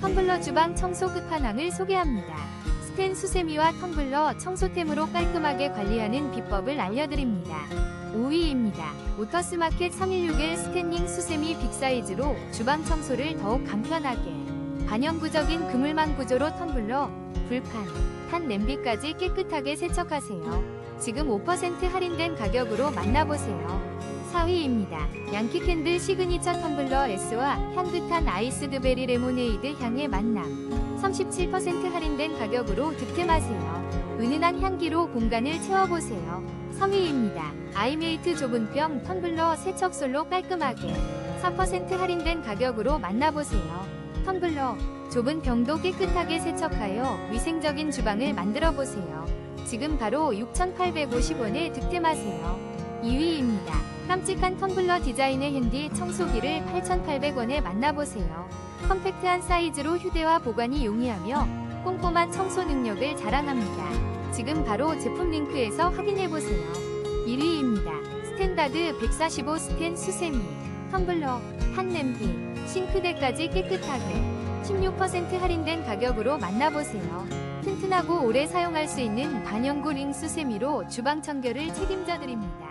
텀블러 주방 청소 끝판왕을 소개합니다. 스텐 수세미와 텀블러 청소템으로 깔끔하게 관리하는 비법을 알려드립니다. 5위입니다. 오터스마켓 316의 스탠닝 수세미 빅사이즈로 주방 청소를 더욱 간편하게 반영구적인 그물망 구조로 텀블러, 불판, 탄 냄비까지 깨끗하게 세척하세요. 지금 5% 할인된 가격으로 만나보세요. 4위입니다. 양키캔들 시그니처 텀블러 S와 향긋한 아이스드베리 레모네이드 향의 만남. 37% 할인된 가격으로 득템하세요. 은은한 향기로 공간을 채워보세요. 3위입니다. 아이메이트 좁은 병 텀블러 세척솔로 깔끔하게 4% 할인된 가격으로 만나보세요. 텀블러 좁은 병도 깨끗하게 세척하여 위생적인 주방을 만들어 보세요. 지금 바로 6,850원에 득템하세요. 2위입니다. 깜찍한 텀블러 디자인의 핸디 청소기를 8,800원에 만나보세요. 컴팩트한 사이즈로 휴대와 보관이 용이하며 꼼꼼한 청소 능력을 자랑합니다. 지금 바로 제품 링크에서 확인해보세요. 1위입니다. 스탠다드 145 스텐 수세미, 텀블러, 한 냄비, 싱크대까지 깨끗하게 16% 할인된 가격으로 만나보세요. 튼튼하고 오래 사용할 수 있는 반영구 링 수세미로 주방 청결을 책임져 드립니다.